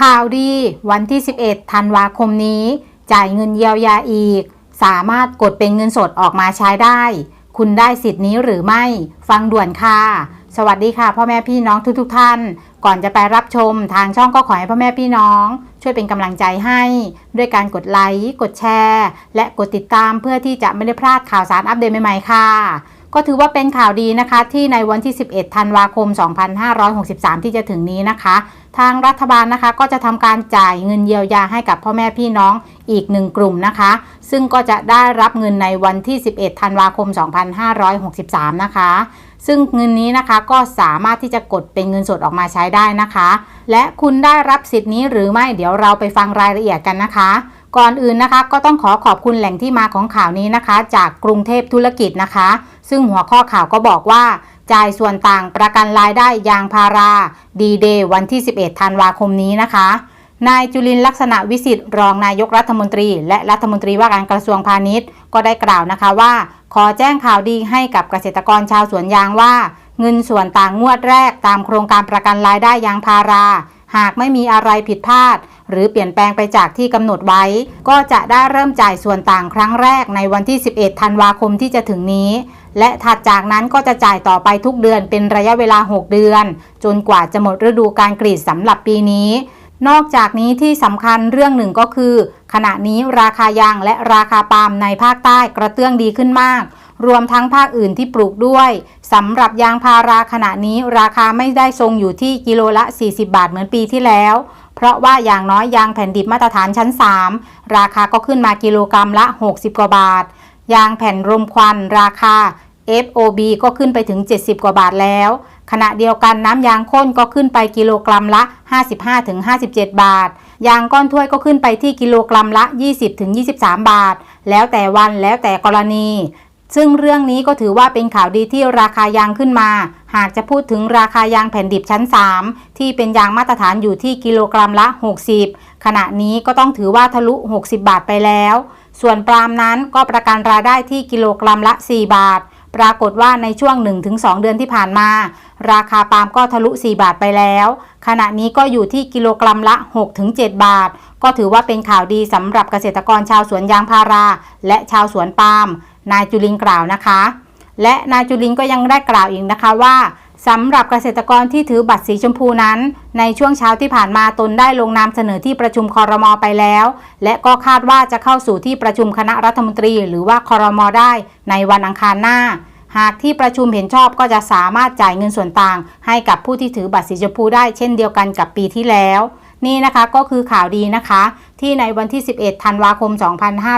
ข่าวดีวันที่ 11 ธันวาคมนี้ จ่ายเงินเยียวยาอีก สามารถกดเป็นเงินสดออกมาใช้ได้ คุณได้สิทธิ์นี้หรือไม่ ฟังด่วนค่ะ สวัสดีค่ะพ่อแม่พี่น้องทุกๆทท่าน ก่อนจะไปรับชมทางช่องก็ขอให้พ่อแม่พี่น้อง ช่วยเป็นกำลังใจให้ ด้วยการกดไลค์ กดแชร์ และกดติดตามเพื่อที่จะไม่ได้พลาดข่าวสารอัปเดตใหม่ๆค่ะ ก็ถือว่าเป็นข่าวดีนะคะ ที่ในวันที่ 11 ธันวาคม 2563 ที่จะถึงนี้นะคะ ทางรัฐบาลนะคะก็จะทำการจ่ายเงินเยียวยาให้กับพ่อแม่พี่น้องอีกหนึ่งกลุ่มนะคะ ซึ่งก็จะได้รับเงินในวันที่ 11 ธันวาคม 2563 นะคะ ซึ่งเงินนี้นะคะก็สามารถที่จะกดเป็นเงินสดออกมาใช้ได้นะคะ และคุณได้รับสิทธิ์นี้หรือไม่เดี๋ยวเราไปฟังรายละเอียดกันนะคะ ก่อนอื่นนะคะ ก็ต้องขอขอบคุณแหล่งที่มาของข่าวนี้นะคะ จากกรุงเทพธุรกิจนะคะ ซึ่งหัวข้อข่าวก็บอกว่า จ่ายส่วนต่างประกันรายได้ยางพารา ดีเดย์วันที่ 11 ธันวาคมนี้นะคะนายจุลินลักษณะวิสิทธิ์รองนายกรัฐมนตรี และรัฐมนตรีว่าการกระทรวงพาณิชย์ ก็ได้กล่าวนะคะว่า ขอแจ้งข่าวดีให้กับเกษตรกรชาวสวนยางว่า เงินส่วนต่างงวดแรกตามโครงการประกันรายได้ยางพารา หากไม่มีอะไรผิดพลาด หรือเปลี่ยนแปลงไปจากที่กำหนดไว้ ก็จะได้เริ่มจ่ายส่วนต่างครั้งแรกในวันที่ 11 ธันวาคมที่จะถึงนี้ และถัดจากนั้นก็จะจ่ายต่อไปทุกเดือนเป็นระยะเวลา 6 เดือน จนกว่าจะหมดฤดูการกรีดสำหรับปีนี้ นอกจากนี้ที่สำคัญเรื่องหนึ่งก็คือ ขณะนี้ราคายางและราคาปาล์มในภาคใต้กระเตื้องดีขึ้นมาก รวมทั้งภาคอื่นที่ปลูกด้วยสำหรับยางพาราขณะนี้ราคาไม่ได้ทรงอยู่ที่กิโลละ 40 บาทเหมือนปีที่แล้ว เพราะว่าอย่างน้อยยางแผ่นดิบมาตรฐานชั้น 3 ราคาก็ขึ้นมากิโลกรัมละ 60 กว่าบาท ยางแผ่นรมควันราคา FOB ก็ขึ้นไปถึง 70 กว่าบาทแล้ว ขณะเดียวกันน้ำยางข้นก็ขึ้นไปกิโลกรัมละ 55-57 บาท ยางก้อนถ้วยก็ขึ้นไปที่กิโลกรัมละ 20-23 บาท แล้วแต่วันแล้วแต่กรณี ซึ่งเรื่องนี้ก็ถือว่าเป็นข่าวดีที่ราคายางขึ้นมา หากจะพูดถึงราคายางแผ่นดิบชั้น 3 ที่เป็นยางมาตรฐานอยู่ที่กิโลกรัมละ 60 ขณะนี้ก็ต้องถือว่าทะลุ 60 บาทไปแล้ว ส่วนปาล์มนั้นก็ประกันรายได้ที่กิโลกรัมละ 4 บาท ปรากฏว่าในช่วง 1-2 เดือนที่ผ่านมา ราคาปาล์มก็ทะลุ 4 บาทไปแล้ว ขณะนี้ก็อยู่ที่กิโลกรัมละ 6-7 บาท ก็ถือว่าเป็นข่าวดีสำหรับเกษตรกรชาวสวนยางพารา และชาวสวนปาล์ม นายจุลินกล่าวนะคะ และนายจุลินก็ยังได้กล่าวอีกนะคะว่าสำหรับเกษตรกรที่ถือบัตรสีชมพูนั้น ในช่วงเช้าที่ผ่านมาตนได้ลงนามเสนอที่ประชุมคอรมอไปแล้ว และก็คาดว่าจะเข้าสู่ที่ประชุมคณะรัฐมนตรี หรือว่าคอรมอได้ในวันอังคารหน้า หากที่ประชุมเห็นชอบก็จะสามารถจ่ายเงินส่วนต่าง ให้กับผู้ที่ถือบัตรสีชมพูได้เช่นเดียวกันกับปีที่แล้ว นี่นะคะก็คือข่าวดีนะคะ ที่ในวันที่ 11 ธันวาคม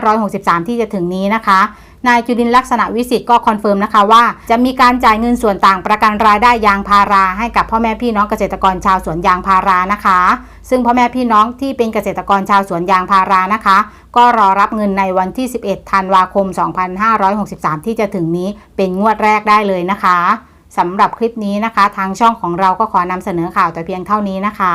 2563 ที่จะถึงนี้นะคะ นายจุลินลักษณะวิสิทธ์ก็คอนเฟิร์มนะคะว่าจะมีการจ่ายเงินส่วนต่างประกันรายได้ยางพาราให้กับพ่อแม่พี่น้องเกษตรกรชาวสวนยางพารานะคะ ซึ่งพ่อแม่พี่น้องที่เป็นเกษตรกรชาวสวนยางพารานะคะ ก็รอรับเงินในวันที่ 11 ธันวาคม 2563 ที่จะถึงนี้เป็นงวดแรกได้เลยนะคะสำหรับคลิปนี้นะคะ ทางช่องของเราก็ขอนำเสนอข่าวแต่เพียงเท่านี้นะคะ